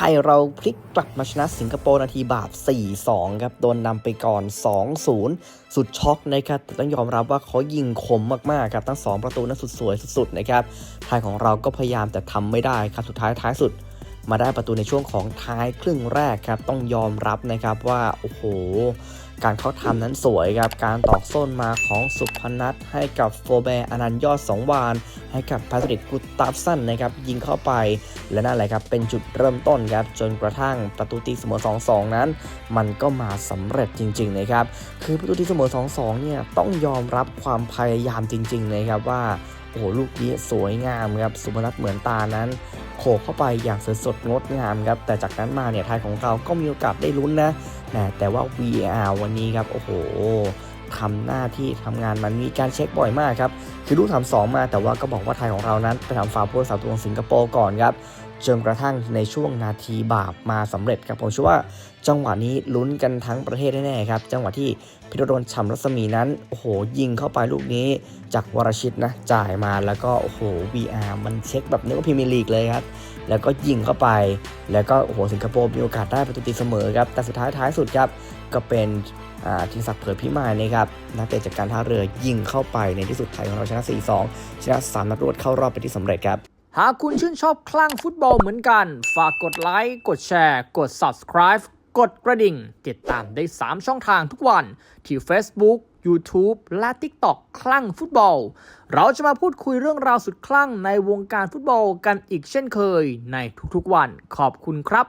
ทยเราพลิกกลับมาชนะสิงคโปร์นาทีบาป 4-2 ครับ โดนนำไปก่อน 2-0 สุดช็อกนะครับแต่ต้องยอมรับว่าเขายิงคมมากๆครับ ทั้ง 2 ประตูนั้นสุดสวยสุดๆนะครับ ไทยของเราก็พยายามแต่ทำไม่ได้ครับ สุดท้ายท้ายสุด มาได้ประตูในช่วงของท้ายครึ่งแรกครับต้องยอมรับนะครับว่าโอ้โหการเขาทำนั้นสวยครับ การตอกส้นมาของสุพนัทให้กับโฟแบร์อนันยอดสองวาน ให้กับพาสติกกุตาฟสันนะครับยิงเข้าไป และนั่นแหละครับเป็นจุดเริ่มต้นครับ จนกระทั่งประตูตีเสมอ 2-2 นั้น มันก็มาสำเร็จจริง ๆ นะครับ คือประตูตีเสมอ 2-2 เนี่ยต้องยอมรับความพยายามจริง ๆ นะครับว่าโอ้โหลูกนี้สวยงามครับสุพนัทเหมือนตานั้น โขกเข้าไปอย่างสดสดงดงามครับ แต่จากนั้นมาเนี่ยไทยของเราก็มีโอกาสได้ลุ้นนะแหมแต่ว่า VAR วันนี้ครับ โอ้โหทำหน้าที่ทำงานมันมีการเช็คบ่อยมากครับ คือลูกทำสองมาแต่ว่าก็บอกว่าไทยของเรานั้นไปทำฟาวล์ผู้รักษาตัวของสิงคโปร์ก่อนครับ จนกระทั่งในช่วงนาทีบาปมาสำเร็จครับผมเชื่อว่าจังหวะนี้ลุ้นกันทั้งประเทศแน่ๆครับจังหวะที่พิรดลฉ่ำรัศมีนั้นโอ้โหยิงเข้าไปลูกนี้ จากวรชิตนะจ่ายมาแล้วก็โอ้โห VR มันเช็คแบบนึกว่าพรีเมียร์ลีกเลยครับแล้วก็ยิงเข้าไป แล้วก็โอ้โหสิงคโปร์มีโอกาสได้ประตูตีเสมอครับแต่สุดท้ายท้ายสุดครับก็เป็นอ่าทีมศักดิ์เผยพิมายนะครับนักเตะจากการท่าเรือยิงเข้าไปในที่สุดไทยของเราชนะ 4-2 ชนะ 3 นัดรวดเข้ารอบเป็นที่สำเร็จครับ หากคุณชื่นชอบคลั่งฟุตบอลเหมือนกัน ฝากกดไลค์ กดแชร์ กด subscribe กดกระดิ่ง ติดตามได้ 3 ช่องทางทุกวัน ที่ Facebook YouTube และ TikTok คลั่งฟุตบอล เราจะมาพูดคุยเรื่องราวสุดคลั่งในวงการฟุตบอลกันอีกเช่นเคยในทุกๆวัน ขอบคุณครับ